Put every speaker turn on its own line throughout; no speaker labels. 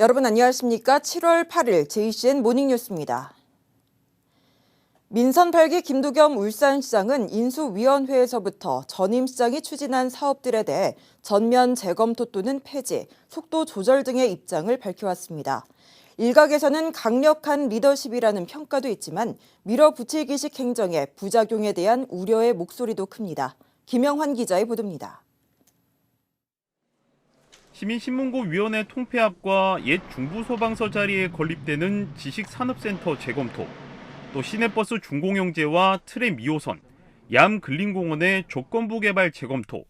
여러분 안녕하십니까? 7월 8일 JCN 모닝뉴스입니다. 민선 8기 김두겸 울산시장은 인수위원회에서부터 전임 시장이 추진한 사업들에 대해 전면 재검토 또는 폐지, 속도 조절 등의 입장을 밝혀왔습니다. 일각에서는 강력한 리더십이라는 평가도 있지만 밀어붙이기식 행정의 부작용에 대한 우려의 목소리도 큽니다. 김영환 기자의 보도입니다.
시민신문고위원회 통폐합과 옛 중부소방서 자리에 건립되는 지식산업센터 재검토, 또 시내버스 준공영제와 트램 2호선, 얌 근린공원의 조건부 개발 재검토,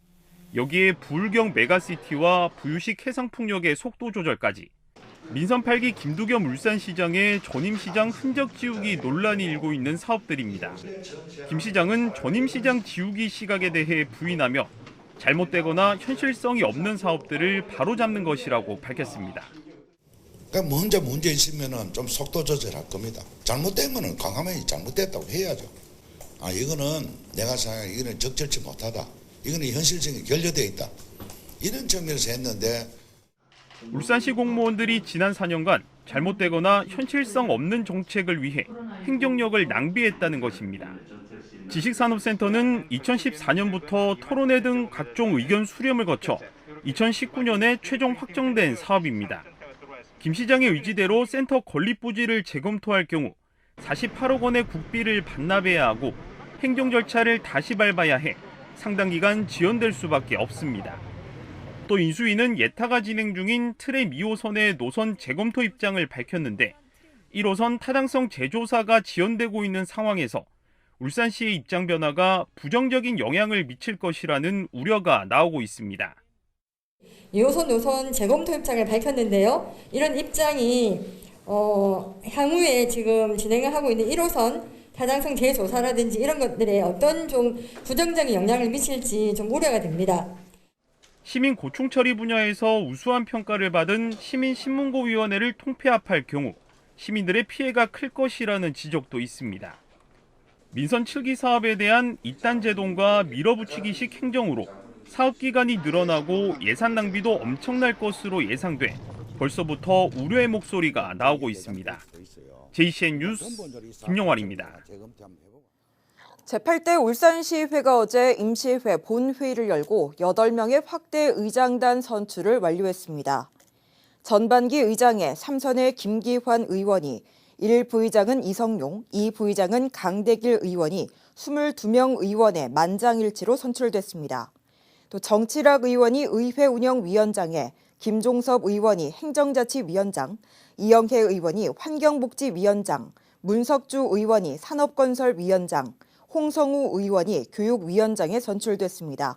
여기에 부울경 메가시티와 부유식 해상풍력의 속도 조절까지 민선 8기 김두겸 울산시장의 전임시장 흔적 지우기 논란이 일고 있는 사업들입니다. 김 시장은 전임시장 지우기 시각에 대해 부인하며 잘못되거나 현실성이 없는 사업들을 바로잡는 것이라고 밝혔습니다.
그러니까 먼저 문제 있으면은 좀 속도 조절할 겁니다. 거는 과감하게 잘못됐다고 해야죠. 아 이거는 내가 생각해 이거는 적절치 못하다. 이거는 현실성이 결여되어 있다. 이런 측면에서 했는데
울산시 공무원들이 지난 4년간 잘못되거나 현실성 없는 정책을 위해 행정력을 낭비했다는 것입니다. 지식산업센터는 2014년부터 토론회 등 각종 의견 수렴을 거쳐 2019년에 최종 확정된 사업입니다. 김 시장의 의지대로 센터 건립 부지를 재검토할 경우 48억 원의 국비를 반납해야 하고 행정 절차를 다시 밟아야 해 상당 기간 지연될 수밖에 없습니다. 또 인수위는 예타가 진행 중인 트램 2호선의 노선 재검토 입장을 밝혔는데 1호선 타당성 재조사가 지연되고 있는 상황에서 울산시의 입장 변화가 부정적인 영향을 미칠 것이라는 우려가 나오고 있습니다.
2호선 노선 재검토 입장을 밝혔는데요. 이런 입장이 어, 향후에 지금 진행을 하고 있는 1호선 타당성 재조사라든지 이런 것들에 어떤 좀 부정적인 영향을 미칠지 좀 우려가 됩니다.
시민 고충 처리 분야에서 우수한 평가를 받은 시민신문고위원회를 통폐합할 경우 시민들의 피해가 클 것이라는 지적도 있습니다. 민선 7기 사업에 대한 이단 제동과 밀어붙이기식 행정으로 사업 기간이 늘어나고 예산 낭비도 엄청날 것으로 예상돼 벌써부터 우려의 목소리가 나오고 있습니다. JCN 뉴스 김용환입니다.
제8대 울산시회가 어제 임시회 본회의를 열고 8명의 확대 의장단 선출을 완료했습니다. 전반기 의장에 삼선의 김기환 의원이 1 부의장은 이성용, 2 부의장은 강대길 의원이 22명 의원의 만장일치로 선출됐습니다. 또 정치락 의원이 의회 운영위원장에 김종섭 의원이 행정자치위원장, 이영혜 의원이 환경복지위원장, 문석주 의원이 산업건설위원장, 홍성우 의원이 교육위원장에 선출됐습니다.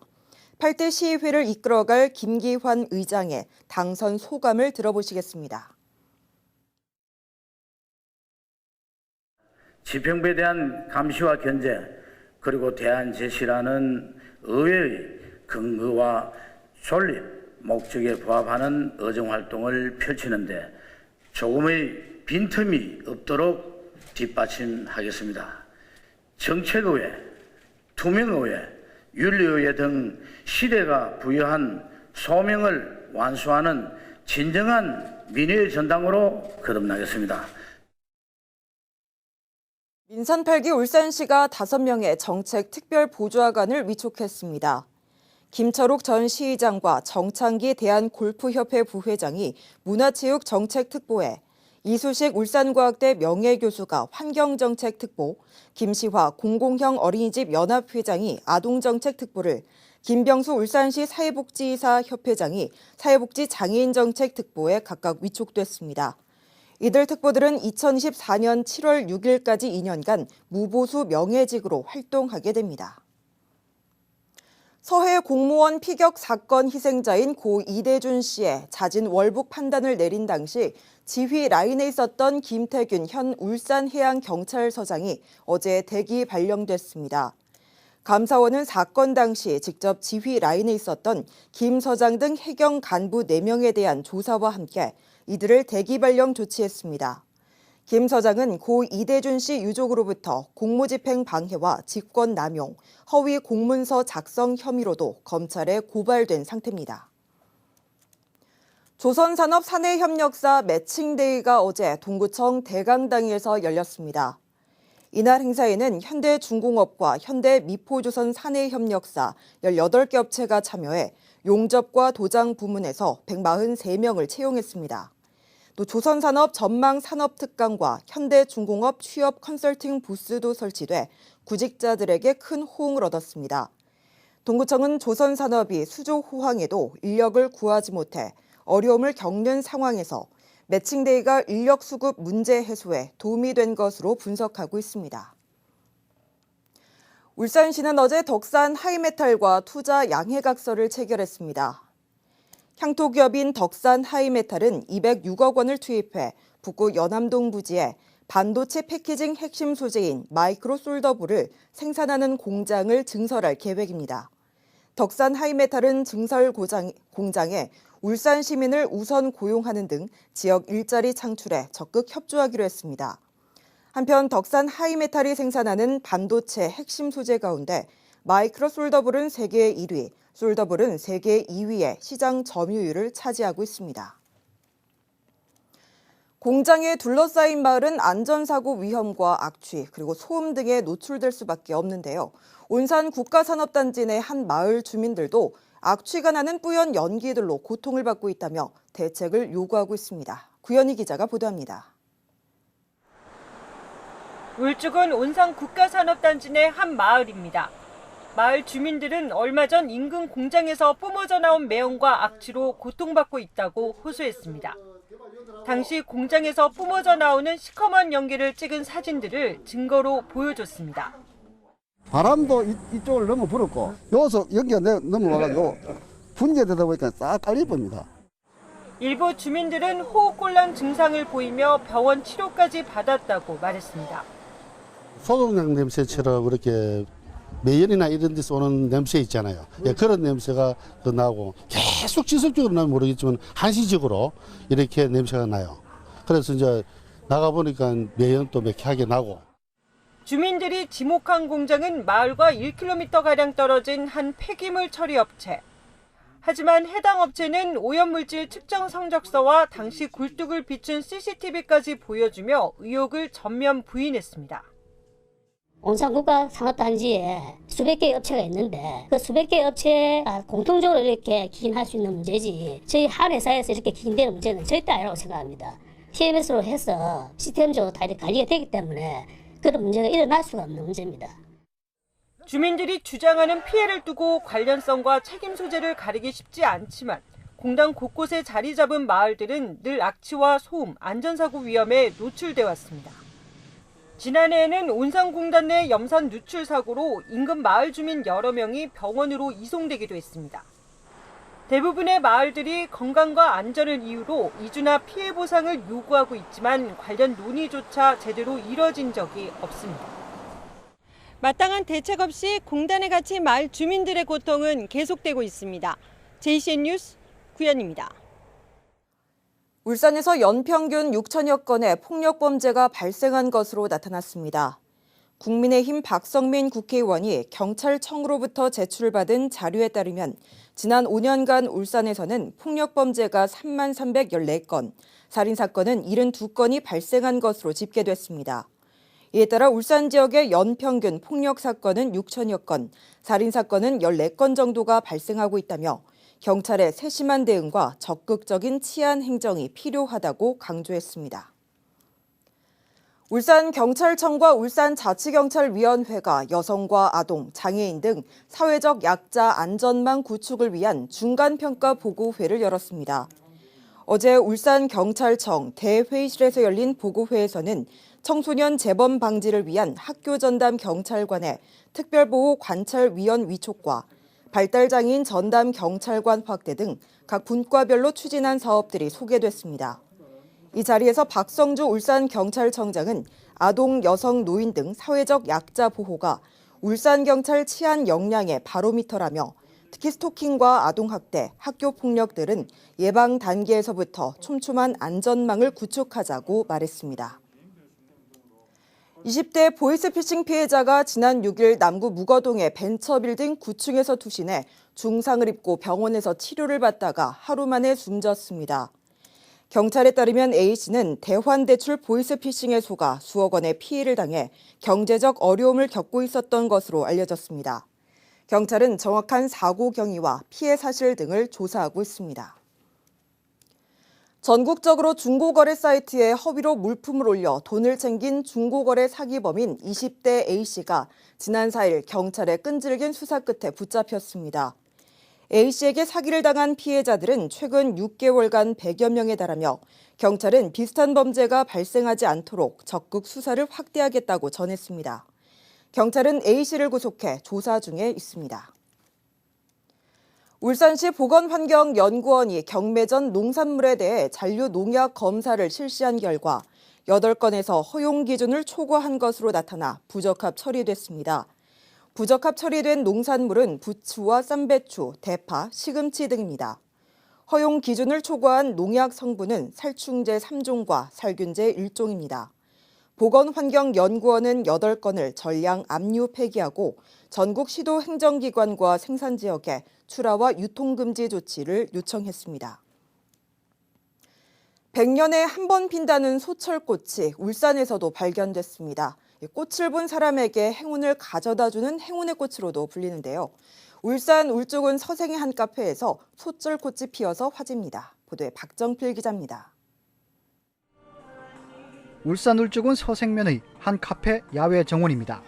8대 시의회를 이끌어갈 김기환 의장의 당선 소감을 들어보시겠습니다.
지평부에 대한 감시와 견제 그리고 대안 제시라는 의회의 근거와 존립 목적에 부합하는 의정 활동을 펼치는데 조금의 빈틈이 없도록 뒷받침하겠습니다. 정책의회, 투명의회, 윤리의회 등 시대가 부여한 소명을 완수하는 진정한 민의의 전당으로 거듭나겠습니다.
8기 울산시가 5명의 정책 특별 보좌관을 위촉했습니다. 김철욱 전 시의장과 정창기 대한골프협회 부회장이 문화체육 정책특보에 이수식 울산과학대 명예교수가 환경정책특보, 김시화 공공형 어린이집 연합회장이 아동정책특보를, 김병수 울산시 사회복지사 협회장이 사회복지 장애인정책특보에 각각 위촉됐습니다. 이들 특보들은 2024년 7월 6일까지 2년간 무보수 명예직으로 활동하게 됩니다. 서해 공무원 피격 사건 희생자인 고 이대준 씨의 잦은 월북 판단을 내린 당시 지휘 라인에 있었던 김태균 현 울산해양경찰서장이 어제 대기 발령됐습니다. 감사원은 사건 당시 직접 지휘 라인에 있었던 김 서장 등 해경 간부 4명에 대한 조사와 함께 이들을 대기 발령 조치했습니다. 김 서장은 고 이대준 씨 유족으로부터 공무집행 방해와 직권 남용, 허위 공문서 작성 혐의로도 검찰에 고발된 상태입니다. 조선산업 사내협력사 매칭데이가 어제 동구청 대강당에서 열렸습니다. 이날 행사에는 현대중공업과 현대미포조선 사내협력사 18개 업체가 참여해 용접과 도장 부문에서 143명을 채용했습니다. 또 조선산업 전망 산업특강과 현대중공업 취업 컨설팅 부스도 설치돼 구직자들에게 큰 호응을 얻었습니다. 동구청은 조선산업이 수조 호황에도 인력을 구하지 못해 어려움을 겪는 상황에서 매칭데이가 인력 수급 문제 해소에 도움이 된 것으로 분석하고 있습니다. 울산시는 어제 덕산 하이메탈과 투자 양해각서를 체결했습니다. 향토기업인 덕산 하이메탈은 206억 원을 투입해 북구 연암동 부지에 반도체 패키징 핵심 소재인 마이크로 솔더블을 생산하는 공장을 증설할 계획입니다. 덕산 하이메탈은 증설 고장, 공장에 울산 시민을 우선 고용하는 등 지역 일자리 창출에 적극 협조하기로 했습니다. 한편 덕산 하이메탈이 생산하는 반도체 핵심 소재 가운데 마이크로 솔더블은 세계 1위, 솔더블은 세계 2위의 시장 점유율을 차지하고 있습니다. 공장에 둘러싸인 마을은 안전사고 위험과 악취 그리고 소음 등에 노출될 수밖에 없는데요. 온산 국가산업단지 내 한 마을 주민들도 악취가 나는 뿌연 연기들로 고통을 받고 있다며 대책을 요구하고 있습니다. 구현희 기자가 보도합니다.
울주군 온산 국가산업단지 내 한 마을입니다. 마을 주민들은 얼마 전 인근 공장에서 뿜어져 나온 매연과 악취로 고통받고 있다고 호소했습니다. 당시 공장에서 뿜어져 나오는 시커먼 연기를 찍은 사진들을 증거로 보여줬습니다.
바람도 이, 이쪽을 너무 불었고 여기서 연기가 내- 넘어와가지고 분재되다 보니까 싹 깔릴 겁니다.
일부 주민들은 호흡곤란 증상을 보이며 병원 치료까지 받았다고 말했습니다.
소독약 냄새처럼 그렇게 매연이나 이런 데서 오는 냄새 있잖아요. 예, 그런 냄새가 더 나고 계속 지속적으로 나면 모르겠지만 한시적으로 이렇게 냄새가 나요. 그래서 이제 나가 보니까 매연도 매캐하게 나고.
주민들이 지목한 공장은 마을과 1km가량 떨어진 한 폐기물 처리 업체. 하지만 해당 업체는 오염물질 측정 성적서와 당시 굴뚝을 비춘 CCTV까지 보여주며 의혹을 전면 부인했습니다.
온산국가 산업단지에 수백 개의 업체가 있는데 그 수백 개의 업체가 공통적으로 이렇게 기인할 수 있는 문제지 저희 한 회사에서 이렇게 기인되는 문제는 절대 아니라고 생각합니다. TMS로 해서 시스템적으로 다 이렇게 관리가 되기 때문에 그런 문제가 일어날 수가 없는 문제입니다.
주민들이 주장하는 피해를 두고 관련성과 책임 소재를 가리기 쉽지 않지만 공단 곳곳에 자리 잡은 마을들은 늘 악취와 소음, 안전사고 위험에 노출돼 왔습니다. 지난해에는 온산공단 내 염산 누출 사고로 인근 마을 주민 여러 명이 병원으로 이송되기도 했습니다. 대부분의 마을들이 건강과 안전을 이유로 이주나 피해 보상을 요구하고 있지만 관련 논의조차 제대로 이뤄진 적이 없습니다. 마땅한 대책 없이 공단에 갇힌 마을 주민들의 고통은 계속되고 있습니다. JCN 뉴스 구현입니다.
울산에서 연평균 6천여 건의 폭력 범죄가 발생한 것으로 나타났습니다. 국민의힘 박성민 국회의원이 경찰청으로부터 제출받은 자료에 따르면 지난 5년간 울산에서는 폭력 범죄가 3만 314건, 살인 사건은 72건이 발생한 것으로 집계됐습니다. 이에 따라 울산 지역의 연평균 폭력 사건은 6천여 건, 살인 사건은 14건 정도가 발생하고 있다며 경찰의 세심한 대응과 적극적인 치안 행정이 필요하다고 강조했습니다. 울산경찰청과 울산자치경찰위원회가 여성과 아동, 장애인 등 사회적 약자 안전망 구축을 위한 중간평가 보고회를 열었습니다. 어제 울산경찰청 대회의실에서 열린 보고회에서는 청소년 재범 방지를 위한 학교 전담 경찰관의 특별보호 관찰위원 위촉과 발달장애인 전담 경찰관 확대 등 각 분과별로 추진한 사업들이 소개됐습니다. 이 자리에서 박성주 울산경찰청장은 아동, 여성, 노인 등 사회적 약자 보호가 울산경찰 치안 역량의 바로미터라며 특히 스토킹과 아동학대, 학교폭력 들은 예방 단계에서부터 촘촘한 안전망을 구축하자고 말했습니다. 20대 보이스피싱 피해자가 지난 6일 남구 무거동의 벤처빌딩 9층에서 투신해 중상을 입고 병원에서 치료를 받다가 하루 만에 숨졌습니다. 경찰에 따르면 A씨는 대환대출 보이스피싱에 속아 수억 원의 피해를 당해 경제적 어려움을 겪고 있었던 것으로 알려졌습니다. 경찰은 정확한 사고 경위와 피해 사실 등을 조사하고 있습니다. 전국적으로 중고거래 사이트에 허위로 물품을 올려 돈을 챙긴 중고거래 사기범인 20대 A씨가 지난 4일 경찰의 끈질긴 수사 끝에 붙잡혔습니다. A씨에게 사기를 당한 피해자들은 최근 6개월간 100여 명에 달하며 경찰은 비슷한 범죄가 발생하지 않도록 적극 수사를 확대하겠다고 전했습니다. 경찰은 A씨를 구속해 조사 중에 있습니다. 울산시 보건환경연구원이 경매전 농산물에 대해 잔류 농약 검사를 실시한 결과 8건에서 허용 기준을 초과한 것으로 나타나 부적합 처리됐습니다. 부적합 처리된 농산물은 부추와 쌈배추, 대파, 시금치 등입니다. 허용 기준을 초과한 농약 성분은 살충제 3종과 살균제 1종입니다. 보건환경연구원은 8건을 전량 압류 폐기하고 전국 시도 행정기관과 생산 지역에 출하와 유통금지 조치를 요청했습니다. 100년에 한 번 핀다는 소철꽃이 울산에서도 발견됐습니다. 꽃을 본 사람에게 행운을 가져다 주는 행운의 꽃으로도 불리는데요. 울산 울주군 서생의 한 카페에서 소철꽃이 피어서 화제입니다. 보도에 박정필 기자입니다.
울산 울주군 서생면의 한 카페 야외 정원입니다.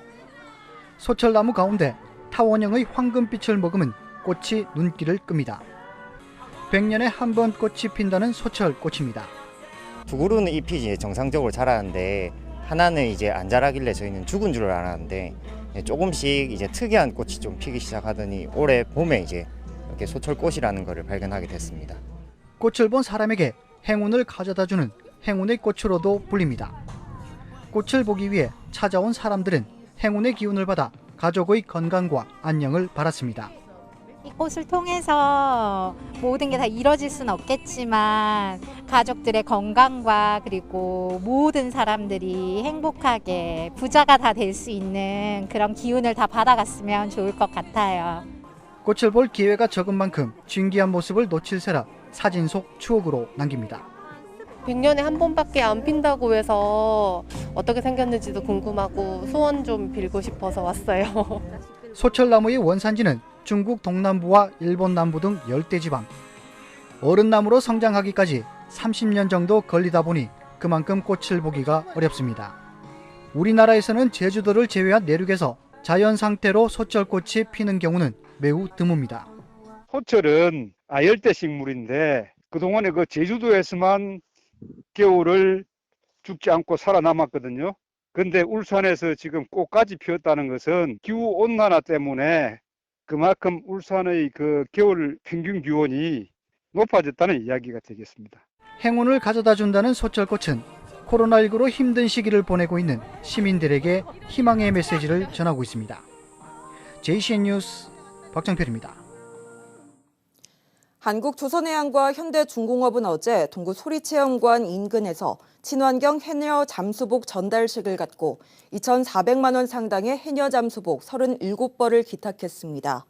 소철나무 가운데 타원형의 황금빛을 머금은 꽃이 눈길을 끕니다. 100년에 한 번 꽃이 핀다는 소철꽃입니다.
두 그루는 잎이 이제 정상적으로 자라는데 하나는 이제 안 자라길래 저희는 죽은 줄 알았는데 조금씩 이제 특이한 꽃이 좀 피기 시작하더니 올해 봄에 이제 이렇게 소철꽃이라는 것을 발견하게 됐습니다.
꽃을 본 사람에게 행운을 가져다주는 행운의 꽃으로도 불립니다. 꽃을 보기 위해 찾아온 사람들은 행운의 기운을 받아 가족의 건강과 안녕을 바랐습니다.
이 꽃을 통해서 모든 게 다 이뤄질 수는 없겠지만 가족들의 건강과 그리고 모든 사람들이 행복하게 부자가 다 될 수 있는 그런 기운을 다 받아갔으면 좋을 것 같아요.
꽃을 볼 기회가 적은 만큼 진귀한 모습을 놓칠세라 사진 속 추억으로 남깁니다.
100년에 한 번밖에 안 핀다고 해서 어떻게 생겼는지도 궁금하고 소원 좀 빌고 싶어서 왔어요.
소철나무의 원산지는 중국 동남부와 일본 남부 등 열대 지방. 어른나무로 성장하기까지 30년 정도 걸리다 보니 그만큼 꽃을 보기가 어렵습니다. 우리나라에서는 제주도를 제외한 내륙에서 자연 상태로 소철꽃이 피는 경우는 매우 드뭅니다.
소철은 아, 열대 식물인데 그동안에 그 제주도에서만 겨울을 죽지 않고 살아남았거든요. 근데 울산에서 지금 꽃까지 피었다는 것은 기후 온난화 때문에 그만큼 울산의 그 겨울 평균 기온이 높아졌다는 이야기가 되겠습니다.
행운을 가져다 준다는 소철꽃은 코로나19로 힘든 시기를 보내고 있는 시민들에게 희망의 메시지를 전하고 있습니다. JCN 뉴스 박정필입니다.
한국조선해양과 현대중공업은 어제 동구 소리체험관 인근에서 친환경 해녀 잠수복 전달식을 갖고 2,400만 원 상당의 해녀 잠수복 37벌을 기탁했습니다.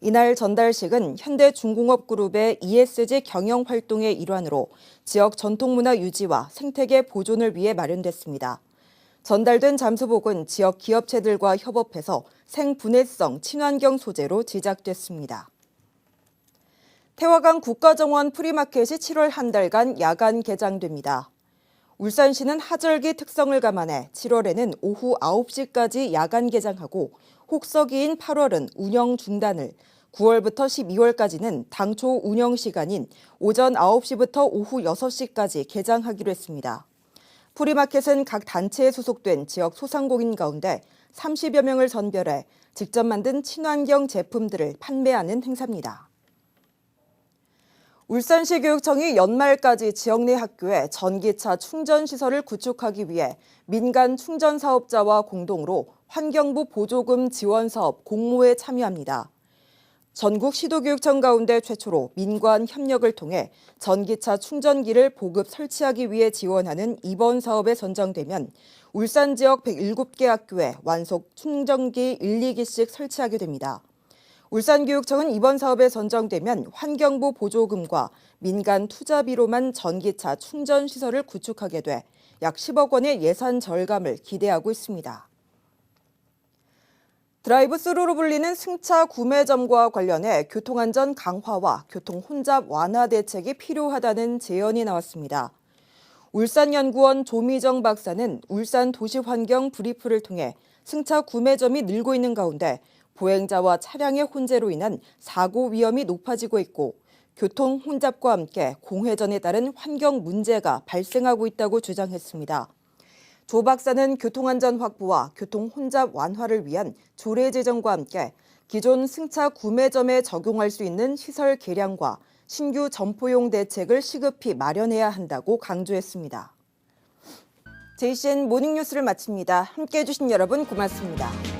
이날 전달식은 현대중공업그룹의 ESG 경영 활동의 일환으로 지역 전통문화 유지와 생태계 보존을 위해 마련됐습니다. 전달된 잠수복은 지역 기업체들과 협업해서 생분해성 친환경 소재로 제작됐습니다. 태화강 국가정원 프리마켓이 7월 한 달간 야간 개장됩니다. 울산시는 하절기 특성을 감안해 7월에는 오후 9시까지 야간 개장하고 혹서기인 8월은 운영 중단을, 9월부터 12월까지는 당초 운영 시간인 오전 9시부터 오후 6시까지 개장하기로 했습니다. 프리마켓은 각 단체에 소속된 지역 소상공인 가운데 30여 명을 선별해 직접 만든 친환경 제품들을 판매하는 행사입니다. 울산시 교육청이 연말까지 지역 내 학교에 전기차 충전 시설을 구축하기 위해 민간 충전 사업자와 공동으로 환경부 보조금 지원 사업 공모에 참여합니다. 전국 시도교육청 가운데 최초로 민관 협력을 통해 전기차 충전기를 보급 설치하기 위해 지원하는 이번 사업에 선정되면 울산 지역 107개 학교에 완속 충전기 1, 2기씩 설치하게 됩니다. 울산교육청은 이번 사업에 선정되면 환경부 보조금과 민간 투자비로만 전기차 충전 시설을 구축하게 돼 약 10억 원의 예산 절감을 기대하고 있습니다. 드라이브 스루로 불리는 승차 구매점과 관련해 교통안전 강화와 교통 혼잡 완화 대책이 필요하다는 제언이 나왔습니다. 울산연구원 조미정 박사는 울산 도시환경 브리프를 통해 승차 구매점이 늘고 있는 가운데 보행자와 차량의 혼재로 인한 사고 위험이 높아지고 있고 교통 혼잡과 함께 공회전에 따른 환경 문제가 발생하고 있다고 주장했습니다. 조 박사는 교통안전 확보와 교통 혼잡 완화를 위한 조례 제정과 함께 기존 승차 구매점에 적용할 수 있는 시설 개량과 신규 점포용 대책을 시급히 마련해야 한다고 강조했습니다. JCN 모닝뉴스를 마칩니다. 함께해 주신 여러분 고맙습니다.